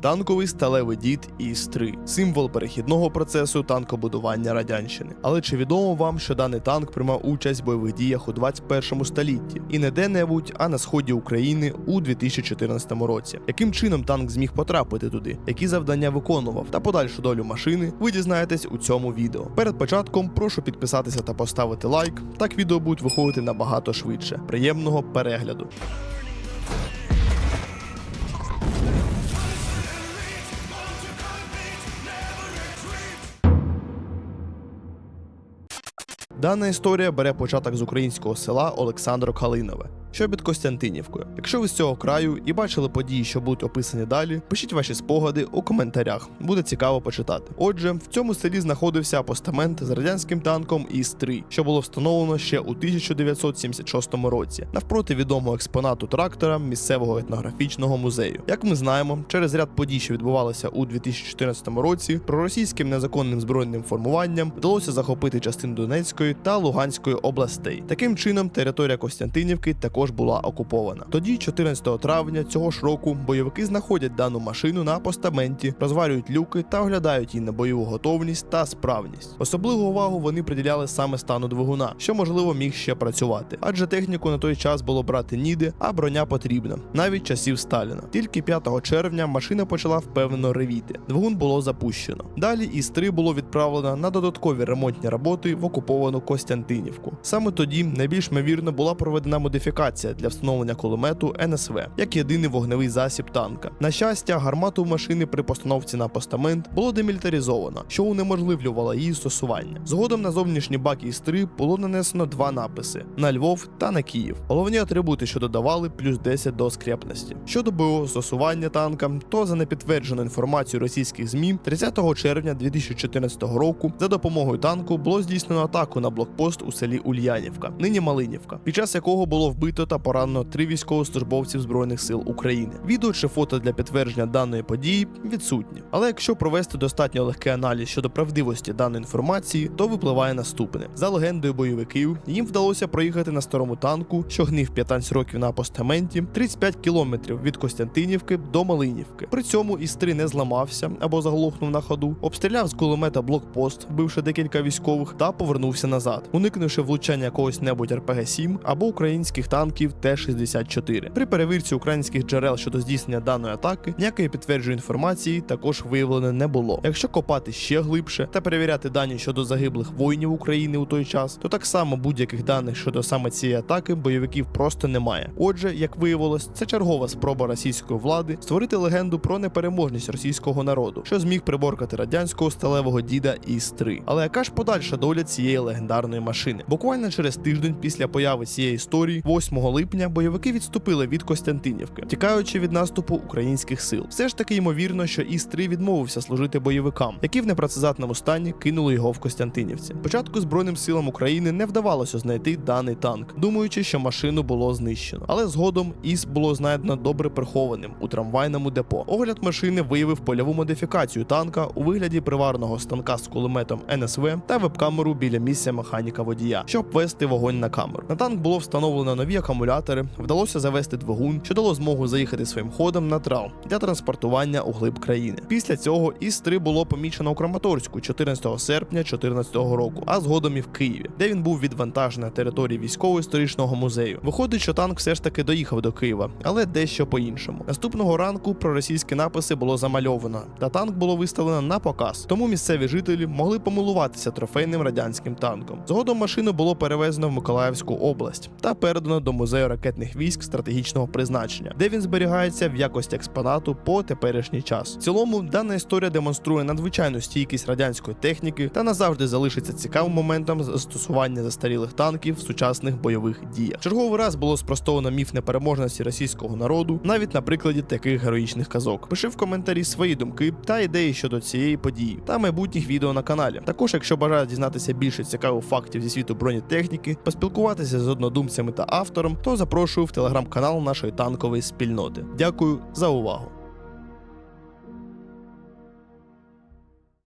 Танковий сталевий дід ІС-3 – символ перехідного процесу танкобудування радянщини. Але чи відомо вам, що даний танк приймав участь в бойових діях у 21 столітті і не де-небудь, а на сході України у 2014 році? Яким чином танк зміг потрапити туди? Які завдання виконував та подальшу долю машини? Ви дізнаєтесь у цьому відео. Перед початком прошу підписатися та поставити лайк. Так відео будуть виходити набагато швидше. Приємного перегляду. Дана історія бере початок з українського села Олександро Калинове, що під Костянтинівкою. Якщо ви з цього краю і бачили події, що будуть описані далі, пишіть ваші спогади у коментарях. Буде цікаво почитати. Отже, в цьому селі знаходився апостамент з радянським танком ІС-3, що було встановлено ще у 1976 році, навпроти відомого експонату трактора місцевого етнографічного музею. Як ми знаємо, через ряд подій, що відбувалися у 2014 році, проросійським незаконним збройним формуванням вдалося захопити частину Донецької та Луганської областей. Таким чином, територія Костянтинівки також була окупована. Тоді, 14 травня цього ж року, бойовики знаходять дану машину на постаменті, розварюють люки та оглядають її на бойову готовність та справність. Особливу увагу вони приділяли саме стану двигуна, що можливо міг ще працювати, адже техніку на той час було брати ніде, а броня потрібна, навіть часів Сталіна. Тільки 5 червня машина почала впевнено ревіти. Двигун було запущено. Далі із 3 було відправлено на додаткові ремонтні роботи в окуповану Костянтинівку. Саме тоді найбільш ймовірно була проведена модифікація для встановлення кулемету НСВ як єдиний вогневий засіб танка. На щастя, гармату машини при постановці на постамент було демілітаризовано, що унеможливлювало її стосування. Згодом на зовнішній бак із 3 було нанесено два написи: на Львов та на Київ. Головні атрибути, що додавали, плюс 10 до скрепності. Щодо бойового застосування танка, то за непідтверджену інформацію російських ЗМІ 30 червня 2014 року за допомогою танку було здійснено атаку на блокпост у селі Ульянівка, нині Малинівка, під час якого було вбито та поранено три військовослужбовців збройних сил України. Відео чи фото для підтвердження даної події відсутні. Але якщо провести достатньо легкий аналіз щодо правдивості даної інформації, то випливає наступне: за легендою бойовиків, їм вдалося проїхати на старому танку, що гнив 15 років на постаменті, 35 кілометрів від Костянтинівки до Малинівки. При цьому ІС-3 не зламався або заглохнув на ходу, обстріляв з кулемета блокпост, вбивши декілька військових, та повернувся назад, уникнувши влучання якогось небудь РПГ-7 або українських танків Т-64. При перевірці українських джерел щодо здійснення даної атаки ніякої підтвердженої інформації також виявлено не було. Якщо копати ще глибше та перевіряти дані щодо загиблих воїнів України у той час, то так само будь-яких даних щодо саме цієї атаки бойовиків просто немає. Отже, як виявилось, це чергова спроба російської влади створити легенду про непереможність російського народу, що зміг приборкати радянського сталевого діда ІС-3. Але яка ж подальша доля цієї легендарної машини? Буквально через тиждень після появи цієї історії, 8 липня, бойовики відступили від Костянтинівки, тікаючи від наступу українських сил. Все ж таки ймовірно, що ІС-3 відмовився служити бойовикам, які в непрацездатному стані кинули його в Костянтинівці. Спочатку збройним силам України не вдавалося знайти даний танк, думаючи, що машину було знищено. Але згодом ІС було знайдено добре прихованим у трамвайному депо. Огляд машини виявив польову модифікацію танка у вигляді приварного станка з кулеметом НСВ та веб-камеру біля місця механіка водія, щоб ввести вогонь на камеру. На танк було встановлено нові акумулятори, вдалося завести двигун, що дало змогу заїхати своїм ходом на трал для транспортування у глиб країни. Після цього ІС-3 було помічено у Краматорську 14 серпня 2014 року, а згодом і в Києві, де він був відвантажений на території військово-історичного музею. Виходить, що танк все ж таки доїхав до Києва, але дещо по-іншому. Наступного ранку проросійські написи було замальовано, та танк було виставлено на показ. Тому місцеві жителі могли помилуватися трофейним радянським танком. Згодом машину було перевезено в Миколаївську область та передано до музею ракетних військ стратегічного призначення, де він зберігається в якості експонату по теперішній час. В цілому дана історія демонструє надзвичайну стійкість радянської техніки та назавжди залишиться цікавим моментом застосування застарілих танків в сучасних бойових діях. Черговий раз було спростовано міф непереможності російського народу, навіть на прикладі таких героїчних казок. Пиши в коментарі свої думки та ідеї щодо цієї події та майбутніх відео на каналі. Також, якщо бажаєте дізнатися більше цікавих фактів зі світу бронетехніки, поспілкуватися з однодумцями та автором, то запрошую в телеграм-канал нашої танкової спільноти. Дякую за увагу.